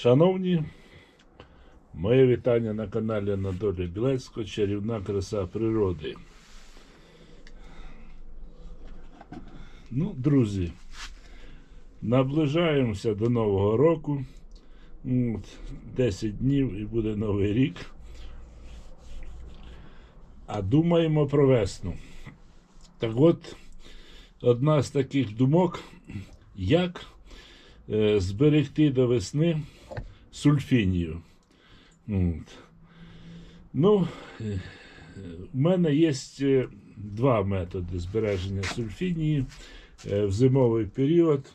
Шановні, моє вітання на каналі Анатолія Білецького Чарівна краса природи. Ну, друзі, наближаємося до Нового року. 10 днів і буде Новий рік. А думаємо про весну. Так от, одна з таких думок, як е, зберегти до весни сульфінію. От. Ну, в мене є е, два методи збереження сульфінії е, в зимовий період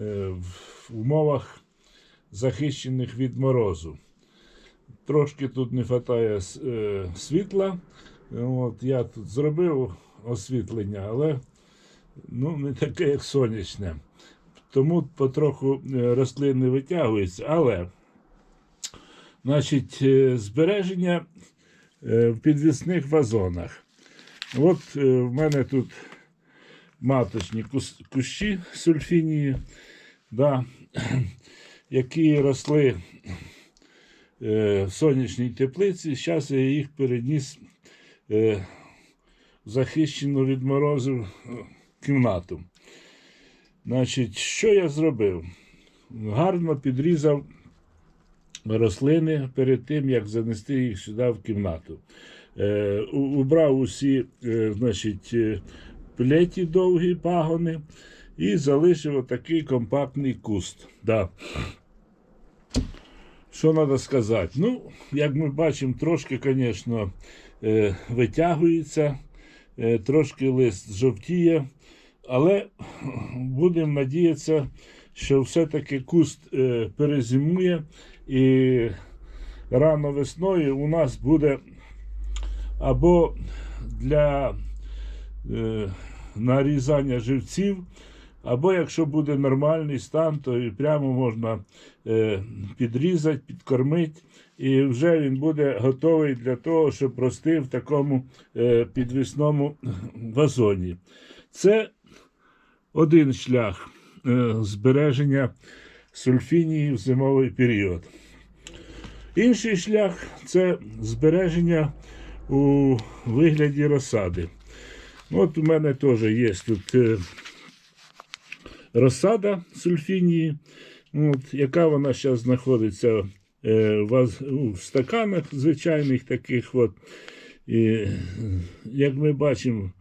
е, в умовах захищених від морозу. Трошки тут не вистачає світла. От, я тут зробив освітлення, але ну, не таке, як сонячне. Тому потроху е, рослини витягуються. Але значить, е, збереження е, в підвісних вазонах. От в мене тут маточні кущі сульфінії, да, які росли в сонячній теплиці. Зараз я їх переніс захищену від морозу кімнату. Значить, що я зробив? Гарно підрізав рослини перед тим, як занести їх сюди в кімнату. Е, убрав усі е, значить, е, плеті довгі пагони і залишив отакий компактний куст. Да. Що треба сказати? Ну, як ми бачимо, трошки, звісно, е, витягується, е, трошки лист жовтіє, але будемо надіятися, що все-таки куст е, перезимує і рано весною у нас буде або для е, нарізання живців, або якщо буде нормальний стан, то і прямо можна е, підрізати, підкормити, і вже він буде готовий для того, щоб рости в такому підвісному вазоні. Це один шлях е, збереження сульфінії в зимовий період. Інший шлях це збереження у вигляді розсади. От у мене теж є тут е, розсада сульфінії, от, яка вона зараз знаходиться е, в, стаканах звичайних таких. От. І, як ми бачимо,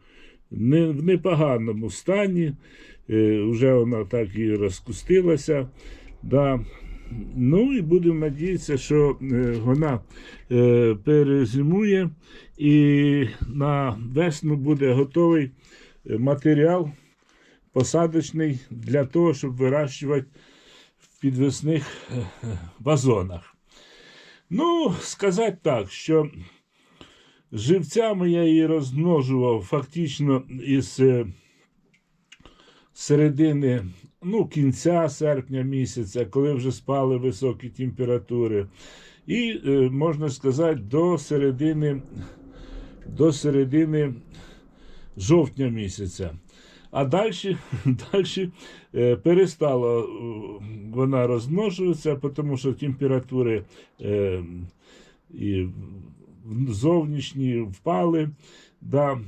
не, в непоганому стані. Е, вже вона так і розкустилася. Да. Ну і будемо надіятися, що е, вона е, перезимує і на весну буде готовий матеріал посадочний для того, щоб вирощувати в підвісних е, вазонах. Ну, сказати так, що живцями я її розмножував фактично із е, середини ну, кінця серпня місяця, коли вже спали високі температури. І, е, можна сказати, до середини, до середини жовтня місяця. А далі, далі е, перестала вона розмножуватися, тому що температури зовнішні впали, да,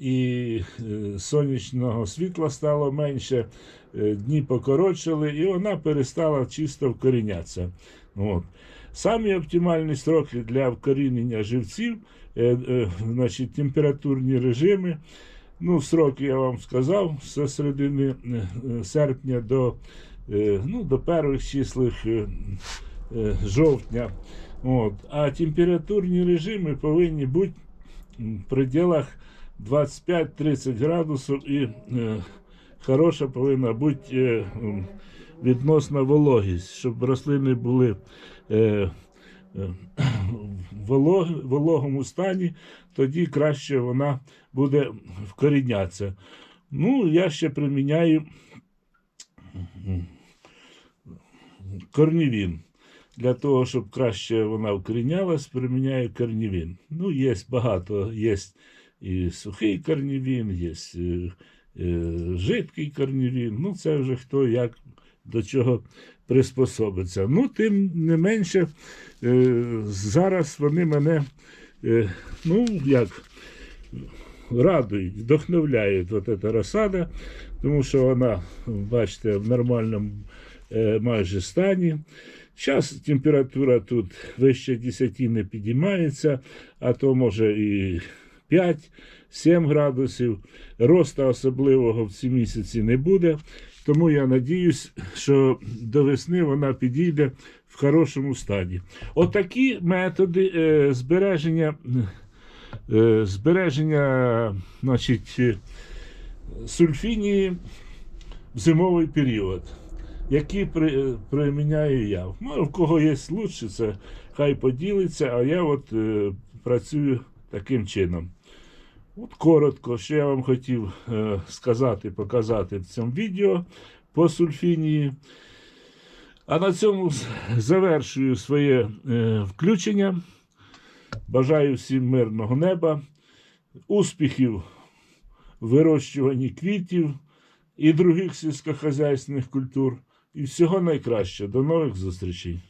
і е, сонячного світла стало менше, е, дні покоротшили, і вона перестала чисто вкорінятися. От. Самі оптимальні строки для вкорінення живців, е, е, значить, температурні режими. Ну, сроки я вам сказав, з середини е, серпня до, ну, до перших числих жовтня. От. А температурні режими повинні бути в пределах 25-30 градусів і е, хороша повинна бути е, відносна вологість, щоб рослини були е, е, в вологому стані, тоді краще вона буде вкорінятися. Ну, я ще приміняю корнівін. Для того, щоб краще вона вкорінялась, приміняю корнівін. Ну, є багато, є і сухий корнівін, є е, е, жидкий корнівін. Ну, це вже хто як до чого приспособиться. Ну, тим не менше, е, зараз вони мене, ну, як, радують, вдохновляють от ця розсада, тому що вона, бачите, в нормальному майже стані. Зараз температура тут вище 10 не підіймається, а то може і 5-7 градусів. Роста особливого в ці місяці не буде. Тому я надіюсь, що до весни вона підійде в хорошому стані. Отакі методи е, збереження, е, збереження значить, сульфінії в зимовий період, які при, приміняю я. Ну, в кого є лучше, це хай поділиться, а я от е, працюю таким чином. От коротко, що я вам хотів е, сказати, показати в цьому відео по сульфінії. А на цьому завершую своє е, включення. Бажаю всім мирного неба, успіхів в вирощуванні квітів і других сільськохозяйственних культур. І всього найкращого. До нових зустрічей.